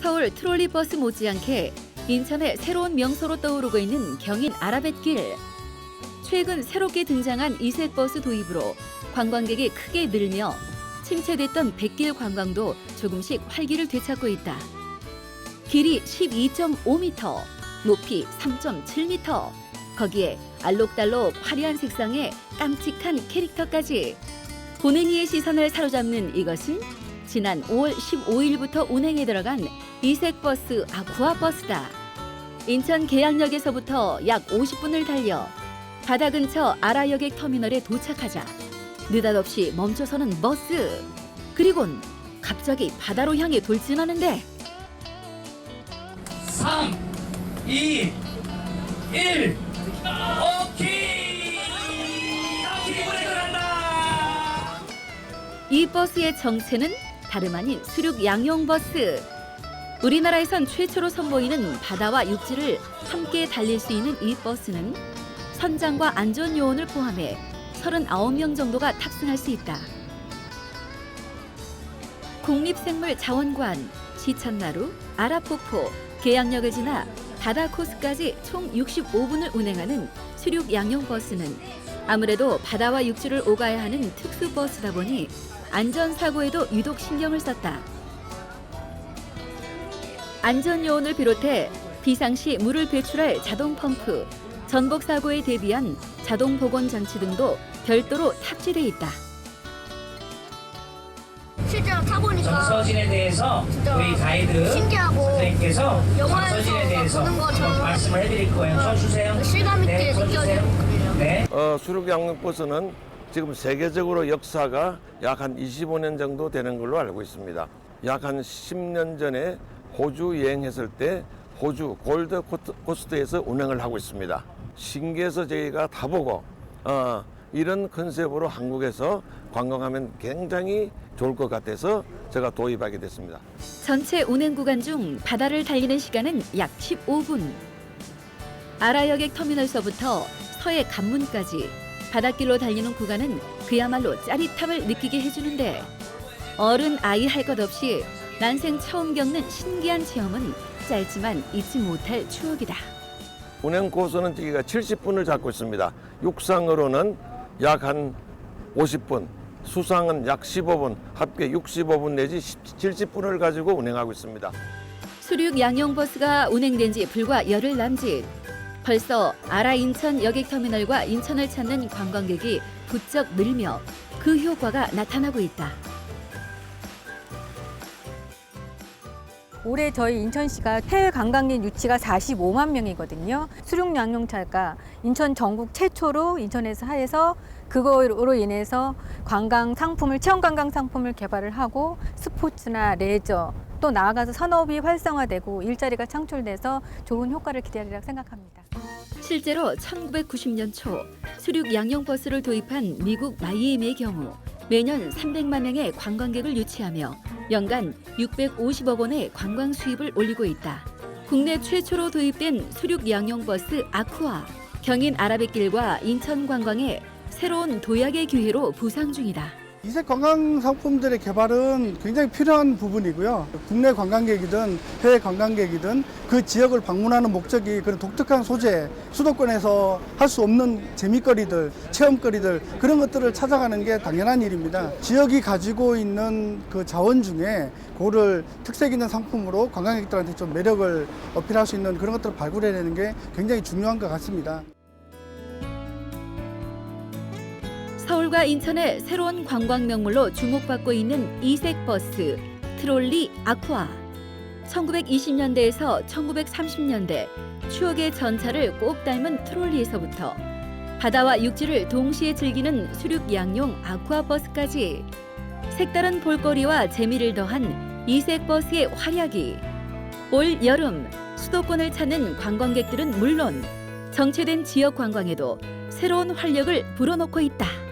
서울 트롤리버스 못지않게 인천의 새로운 명소로 떠오르고 있는 경인 아라뱃길. 최근 새롭게 등장한 이색 버스 도입으로 관광객이 크게 늘며 침체됐던 백길 관광도 조금씩 활기를 되찾고 있다. 길이 12.5m, 높이 3.7m. 거기에 알록달록 화려한 색상의 깜찍한 캐릭터까지. 보는 이의 시선을 사로잡는 이것은 지난 5월 15일부터 운행에 들어간 이색 버스 아쿠아 버스다. 인천 계양역에서부터 약 50분을 달려 바다 근처 아라여객 터미널에 도착하자 느닷없이 멈춰서는 버스. 그리곤 갑자기 바다로 향해 돌진하는데 3, 2, 1. 오케이! 이 버스의 정체는 다름 아닌 수륙 양용 버스. 우리나라에선 최초로 선보이는 바다와 육지를 함께 달릴 수 있는 이 버스는 선장과 안전 요원을 포함해 39명 정도가 탑승할 수 있다. 국립생물자원관, 시천나루, 아라포포, 계양역을 지나 바다 코스까지 총 65분을 운행하는 수륙 양용 버스는 아무래도 바다와 육지를 오가야 하는 특수 버스다 보니 안전 사고에도 유독 신경을 썼다. 안전 요원을 비롯해 비상시 물을 배출할 자동 펌프, 전복 사고에 대비한 자동 보건 장치 등도 별도로 탑재돼 있다. 실제로 타보니까 정서진에 대해서 진짜 우리 가이드 신기하고 선생님께서 영화에서 정서진에 대해서 보는 것처럼 말씀을 해드릴 거예요. 쳐 주세요. 실감 있게 네, 쳐주세요. 느껴지는 거예요. 네. 어, 수륙 양육버스는 지금 세계적으로 역사가 약 한 25년 정도 되는 걸로 알고 있습니다. 약 한 10년 전에 호주 여행했을 때 호주 골드 코스트에서 운행을 하고 있습니다. 신기해서 저희가 타보고 어, 이런 컨셉으로 한국에서 관광하면 굉장히 좋을 것 같아서 제가 도입하게 됐습니다. 전체 운행 구간 중 바다를 달리는 시간은 약 15분. 아라여객 터미널서부터 서해 관문까지 바닷길로 달리는 구간은 그야말로 짜릿함을 느끼게 해주는데 어른 아이 할 것 없이 난생 처음 겪는 신기한 체험은 짧지만 잊지 못할 추억이다. 운행 코스는 저기가 70분을 잡고 있습니다. 육상으로는 약 한 50분, 수상은 약 15분, 합계 65분 내지 70분을 가지고 운행하고 있습니다. 수륙 양용 버스가 운행된 지 불과 열흘 남짓. 벌써 아라 인천 여객터미널과 인천을 찾는 관광객이 부쩍 늘며 그 효과가 나타나고 있다. 올해 저희 인천시가 해외 관광객 유치가 45만 명이거든요. 수륙 양용차가 인천 전국 최초로 인천에서 하에서 그거로 인해서 관광 상품을 체험 관광 상품을 개발을 하고 스포츠나 레저 또 나아가서 산업이 활성화되고 일자리가 창출돼서 좋은 효과를 기대하리라 생각합니다. 실제로 1990년 초 수륙 양용 버스를 도입한 미국 마이애미의 경우 매년 300만 명의 관광객을 유치하며 연간 650억 원의 관광 수입을 올리고 있다. 국내 최초로 도입된 수륙 양용 버스 아쿠아 경인 아라뱃길과 인천 관광의 새로운 도약의 기회로 부상 중이다. 이색 관광 상품들의 개발은 굉장히 필요한 부분이고요. 국내 관광객이든 해외 관광객이든 그 지역을 방문하는 목적이 그런 독특한 소재, 수도권에서 할 수 없는 재미거리들, 체험거리들 그런 것들을 찾아가는 게 당연한 일입니다. 지역이 가지고 있는 그 자원 중에 그거를 특색 있는 상품으로 관광객들한테 좀 매력을 어필할 수 있는 그런 것들을 발굴해내는 게 굉장히 중요한 것 같습니다. 서울과 인천의 새로운 관광 명물로 주목받고 있는 이색 버스 트롤리 아쿠아. 1920년대에서 1930년대 추억의 전차를 꼭 닮은 트롤리에서부터 바다와 육지를 동시에 즐기는 수륙 양용 아쿠아 버스까지 색다른 볼거리와 재미를 더한 이색 버스의 활약이 올 여름 수도권을 찾는 관광객들은 물론 정체된 지역 관광에도 새로운 활력을 불어넣고 있다.